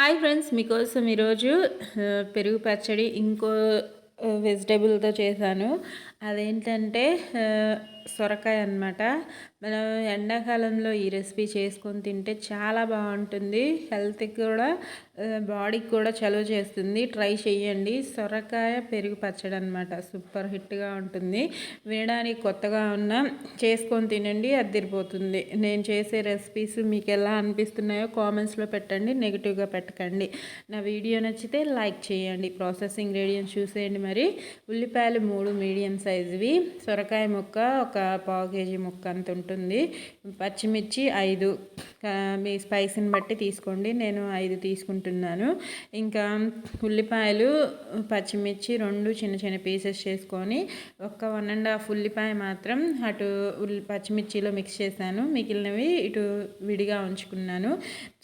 Hi friends మీకోసం ఈరోజు పెరుగు పచ్చడి ఇంకో వెజిటేబుల్తో చేశాను. అదేంటంటే సొరకాయ అనమాట మనం ఎండాకాలంలో ఈ రెసిపీ చేసుకొని తింటే చాలా బాగుంటుంది. హెల్త్కి కూడా బాడీకి కూడా చలువ చేస్తుంది. ట్రై చేయండి సొరకాయ పెరుగు పచ్చడి అనమాట సూపర్ హిట్గా ఉంటుంది. వినడానికి కొత్తగా ఉన్న చేసుకొని తినండి అద్దరిపోతుంది. నేను చేసే రెసిపీస్ మీకు ఎలా అనిపిస్తున్నాయో కామెంట్స్లో పెట్టండి. నెగిటివ్గా పెట్టకండి. నా వీడియో నచ్చితే లైక్ చేయండి. ప్రాసెసింగ్ ఇంగ్రీడియంట్స్ చూసేయండి మరి. ఉల్లిపాయలు మూడు మీడియం సైజువి. సొరకాయ ముక్క ఒక పావు కేజీ ముక్క అంత ఉంటుంది. పచ్చిమిర్చి ఐదు. మీ స్పైసీని బట్టి తీసుకోండి. నేను ఐదు తీసుకుంటున్నాను. ఇంకా ఉల్లిపాయలు పచ్చిమిర్చి రెండు చిన్న చిన్న పీసెస్ చేసుకొని ఒక వన్ అండ్ హాఫ్ ఉల్లిపాయ మాత్రం అటు ఉల్లి పచ్చిమిర్చిలో మిక్స్ చేశాను. మిగిలినవి ఇటు విడిగా ఉంచుకున్నాను.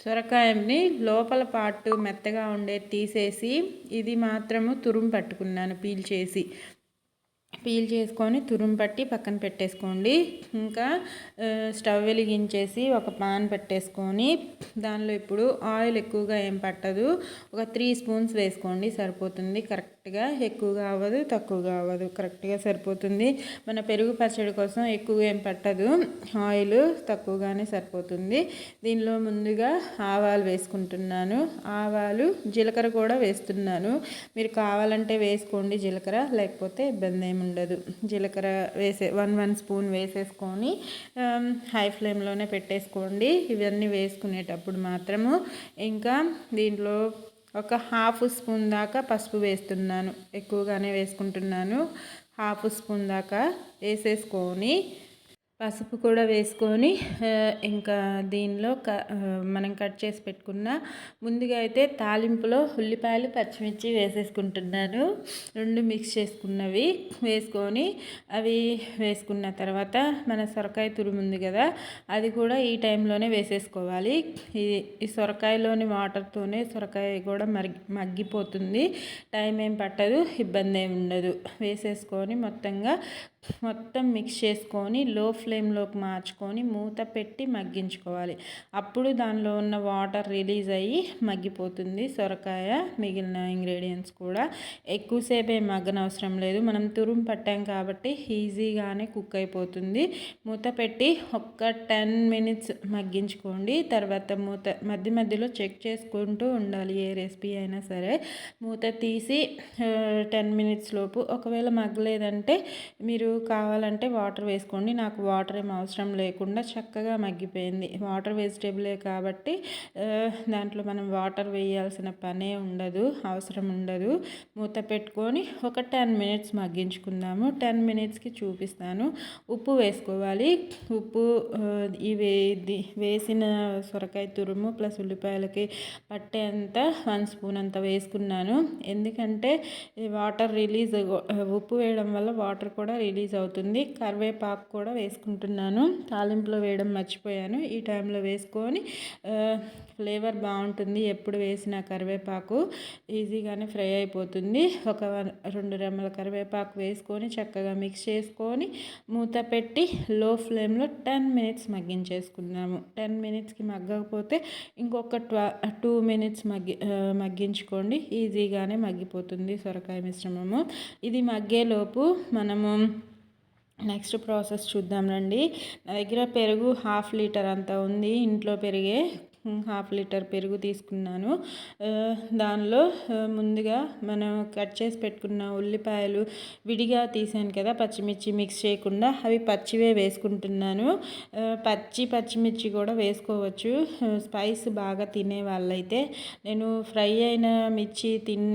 సొరకాయని లోపల పాటు మెత్తగా ఉండే తీసేసి ఇది మాత్రము తురుము పట్టుకున్నాను పీల్ చేసి. పీల్ చేసుకొని తురుము పట్టి పక్కన పెట్టేసుకోండి. ఇంకా స్టవ్ వెలిగించేసి ఒక పాన్ పెట్టేసుకొని దానిలో ఇప్పుడు ఆయిల్ ఎక్కువగా ఏం పట్టదు. ఒక త్రీ స్పూన్స్ వేసుకోండి సరిపోతుంది కరెక్ట్గా ఎక్కువగా అవ్వదు తక్కువగా అవ్వదు. కరెక్ట్గా సరిపోతుంది. మన పెరుగు పచ్చడి కోసం ఎక్కువ ఏం పట్టదు. ఆయిల్ తక్కువగానే సరిపోతుంది. దీనిలో ముందుగా ఆవాలు వేసుకుంటున్నాను. ఆవాలు జీలకర్ర కూడా వేస్తున్నాను. మీరు కావాలంటే వేసుకోండి జీలకర్ర లేకపోతే ఇబ్బంది ఏమి ఉండదు. జీలకర్ర వేసే వన్ వన్ స్పూన్ వేసేసుకొని హై ఫ్లేమ్లోనే పెట్టేసుకోండి. ఇవన్నీ వేసుకునేటప్పుడు మాత్రము. ఇంకా దీంట్లో ఒక హాఫ్ స్పూన్ దాకా పసుపు వేస్తున్నాను. ఎక్కువగానే వేసుకుంటున్నాను. హాఫ్ స్పూన్ దాకా వేసేసుకొని పసుపు కూడా వేసుకొని ఇంకా దీనిలో క మనం కట్ చేసి పెట్టుకున్న ముందుగా అయితే తాలింపులో ఉల్లిపాయలు పచ్చిమిర్చి వేసేసుకుంటున్నాను. రెండు మిక్స్ చేసుకున్నవి వేసుకొని అవి వేసుకున్న తర్వాత మన సొరకాయ తురుము ఉంది కదా అది కూడా ఈ టైంలోనే వేసేసుకోవాలి. ఈ ఈ సొరకాయలోని వాటర్తోనే సొరకాయ కూడా మరిగి మగ్గిపోతుంది. టైం ఏం పట్టదు ఇబ్బంది ఏమి ఉండదు. వేసేసుకొని మొత్తంగా మొత్తం మిక్స్ చేసుకొని లో ఫ్లేమ్లోకి మార్చుకొని మూత పెట్టి మగ్గించుకోవాలి. అప్పుడు దానిలో ఉన్న వాటర్ రిలీజ్ అయ్యి మగ్గిపోతుంది. సొరకాయ మిగిలిన ఇంగ్రీడియంట్స్ కూడా ఎక్కువసేపే మగ్గనవసరం లేదు. మనం తురుము పట్టాం కాబట్టి ఈజీగానే కుక్ అయిపోతుంది. మూత పెట్టి ఒక్క టెన్ మినిట్స్ మగ్గించుకోండి. తర్వాత మూత మధ్య మధ్యలో చెక్ చేసుకుంటూ ఉండాలి ఏ రెసిపీ అయినా సరే. మూత తీసి టెన్ మినిట్స్ లోపు ఒకవేళ మగ్గలేదంటే మీరు కావాలంటే వాటర్ వేసుకోండి. నాకు వాటర్ ఏం అవసరం లేకుండా చక్కగా మగ్గిపోయింది. వాటర్ వెజిటేబులే కాబట్టి దాంట్లో మనం వాటర్ వేయాల్సిన పనే ఉండదు అవసరం ఉండదు. మూత పెట్టుకొని ఒక టెన్ మినిట్స్ మగ్గించుకుందాము. టెన్ మినిట్స్కి చూపిస్తాను. ఉప్పు వేసుకోవాలి. ఉప్పు ఇవి వేసిన సొరకాయ తురుము ప్లస్ ఉల్లిపాయలకి పట్టేంత వన్ స్పూన్ అంత వేసుకున్నాను. ఎందుకంటే వాటర్ రిలీజ్ ఉప్పు వేయడం వల్ల వాటర్ కూడా రిలీజ్ అవుతుంది. కరివేపాకు కూడా వేసుకుంటున్నాను. తాలింపులో వేయడం మర్చిపోయాను. ఈ టైంలో వేసుకొని ఫ్లేవర్ బాగుంటుంది. ఎప్పుడు వేసిన కరివేపాకు ఈజీగానే ఫ్రై అయిపోతుంది. ఒక రెండు రెమ్మల కరివేపాకు వేసుకొని చక్కగా మిక్స్ చేసుకొని మూత పెట్టి లో ఫ్లేమ్లో టెన్ మినిట్స్ మగ్గించేసుకున్నాము టెన్ మినిట్స్కి మగ్గకపోతే ఇంకొక ట్వ టూ మినిట్స్ మగ్గి మగ్గించుకోండి. ఈజీగానే మగ్గిపోతుంది సొరకాయ మిశ్రమము. ఇది మగ్గేలోపు మనము నెక్స్ట్ ప్రాసెస్ చూద్దాం రండి. నా దగ్గర పెరుగు హాఫ్ లీటర్ అంత ఉంది. ఇంట్లో పెరిగే హాఫ్ లీటర్ పెరుగు తీసుకున్నాను. దానిలో ముందుగా మనం కట్ చేసి పెట్టుకున్న ఉల్లిపాయలు విడిగా తీసాను కదా పచ్చిమిర్చి మిక్స్ చేయకుండా అవి పచ్చివే వేసుకుంటున్నాను. పచ్చి పచ్చిమిర్చి కూడా వేసుకోవచ్చు. స్పైస్ బాగా తినే వాళ్ళైతే నేను ఫ్రై అయిన మిర్చి తిన్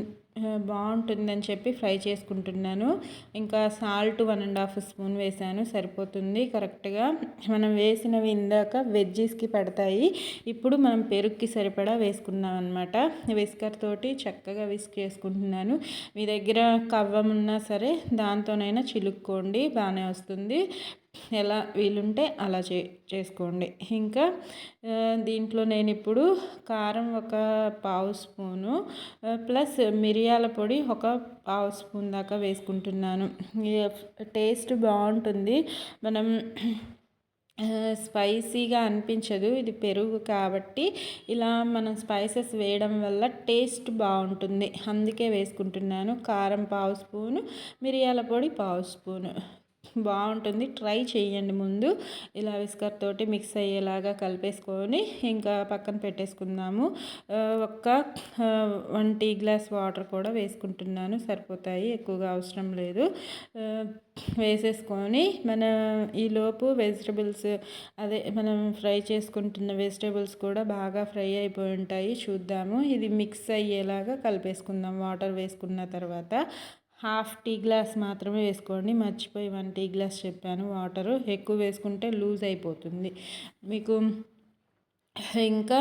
బాగుంటుందని చెప్పి ఫ్రై చేసుకుంటున్నాను. ఇంకా salt one and half spoon వేసాను సరిపోతుంది కరెక్ట్గా. మనం వేసినవి ఇందాక వెజ్జీస్కి పడతాయి. ఇప్పుడు మనం పెరుగుకి సరిపడా వేసుకున్నాం అనమాట విస్కర్ తోటి చక్కగా విస్క్ చేసుకుంటున్నాను. మీ దగ్గర కవ్వం ఉన్నా సరే దాంతోనైనా చిలుక్కోండి బాగానే వస్తుంది. ఎలా వీలుంటే అలా చే చేసుకోండి. ఇంకా దీంట్లో నేను ఇప్పుడు కారం ఒక పావు స్పూను ప్లస్ మిరియాల పొడి ఒక పావు స్పూన్ దాకా వేసుకుంటున్నాను. టేస్ట్ బాగుంటుంది. మనం స్పైసీగా అనిపించదు. ఇది పెరుగు కాబట్టి ఇలా మనం స్పైసెస్ వేయడం వల్ల టేస్ట్ బాగుంటుంది. అందుకే వేసుకుంటున్నాను. కారం పావు స్పూను మిరియాల పొడి పావు స్పూను. బాగుంటుంది. ట్రై చేయండి ముందు. ఇలా విస్కర్ తోటి మిక్స్ అయ్యేలాగా కలిపేసుకొని ఇంకా పక్కన పెట్టేసుకుందాము. ఒక్క వన్ టీ గ్లాస్ వాటర్ కూడా వేసుకుంటున్నాను. సరిపోతాయి ఎక్కువగా అవసరం లేదు. వేసేసుకొని మన ఈలోపు వెజిటబుల్స్ అదే మనం ఫ్రై చేసుకుంటున్న వెజిటబుల్స్ కూడా బాగా ఫ్రై అయిపోయి ఉంటాయి. చూద్దాము. ఇది మిక్స్ అయ్యేలాగా కలిపేసుకుందాం. వాటర్ వేసుకున్న తర్వాత. హాఫ్ టీ గ్లాస్ మాత్రమే వేసుకోండి. మర్చిపోయి వన్ టీ గ్లాస్ చెప్పాను. వాటరు ఎక్కువ వేసుకుంటే లూజ్ అయిపోతుంది. మీకు ఇంకా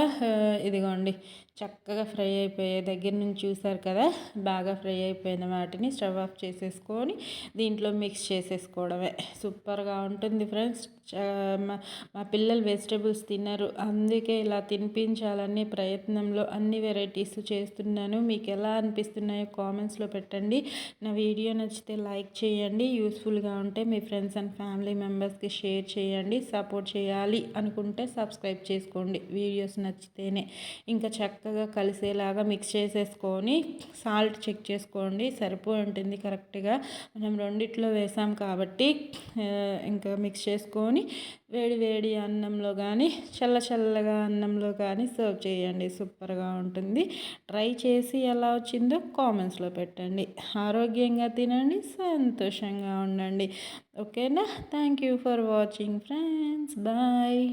ఇదిగోండి. చక్కగా ఫ్రై అయిపోయే దగ్గర నుంచి చూసారు కదా బాగా ఫ్రై అయిపోయిన వాటిని స్టవ్ ఆఫ్ చేసేసుకొని దీంట్లో మిక్స్ చేసేసుకోవడమే. సూపర్గా ఉంటుంది ఫ్రెండ్స్. మా పిల్లలు వెజిటేబుల్స్ తిన్నారు. అందుకే ఇలా తినిపించాలనే ప్రయత్నంలో అన్ని వెరైటీస్ చేస్తున్నాను. మీకు ఎలా అనిపిస్తున్నాయో కామెంట్స్లో పెట్టండి. నా వీడియో నచ్చితే లైక్ చేయండి. యూస్ఫుల్గా ఉంటే మీ ఫ్రెండ్స్ అండ్ ఫ్యామిలీ మెంబర్స్కి షేర్ చేయండి. సపోర్ట్ చేయాలి అనుకుంటే సబ్స్క్రైబ్ చేసుకోండి. వీడియోస్ నచ్చితేనే. ఇంకా చక్క చక్కగా కలిసేలాగా మిక్స్ చేసేసుకొని సాల్ట్ చెక్ చేసుకోండి. సరిపో ఉంటుంది కరెక్ట్గా మనం రెండిట్లో వేసాం కాబట్టి ఇంకా మిక్స్ చేసుకొని వేడి వేడి అన్నంలో కానీ చల్ల చల్లగా అన్నంలో కానీ సర్వ్ చేయండి. సూపర్గా ఉంటుంది. ట్రై చేసి ఎలా వచ్చిందో కామెంట్స్లో పెట్టండి. ఆరోగ్యంగా తినండి సంతోషంగా ఉండండి. ఓకేనా? Thank you for watching friends bye